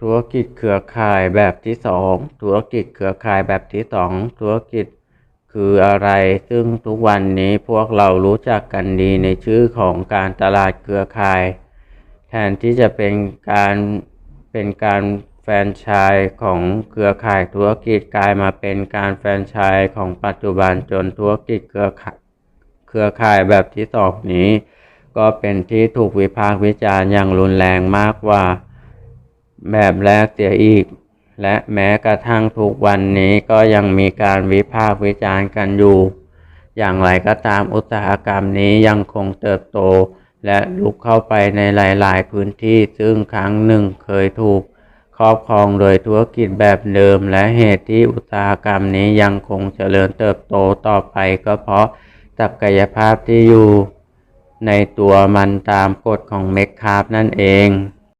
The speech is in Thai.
ธุรกิจเครือข่ายแบบที่สองธุรกิจเครือข่ายแบบที่สองธุรกิจคืออะไร ซึ่งทุกวันนี้พวกเรารู้จักกันดีในชื่อของการตลาดเครือข่าย แทนที่จะเป็นการเป็นการแฟรนไชส์ของเครือข่ายธุรกิจกลายมาเป็นการแฟรนไชส์ของปัจจุบันจนธุรกิจเครือข่ายเครือข่ายแบบที่สองนี้ ก็เป็นที่ถูกวิพากษ์วิจารณ์อย่างรุนแรงมากกว่า แบบแรกเสียอีก และแม้กระทั่งทุกวันนี้ก็ยังมีการวิพากษ์วิจารณ์กันอยู่ อย่างไรก็ตามอุตสาหกรรมนี้ยังคงเติบโต และลุกเข้าไปในหลาย ๆ พื้นที่ซึ่งครั้งหนึ่งเคยถูกครอบครองโดยธุรกิจแบบเดิม และเหตุที่อุตสาหกรรมนี้ยังคงเจริญเติบโตต่อไปก็เพราะศักยภาพที่อยู่ในตัวมันตามกฎของเมคคาร์นั่นเอง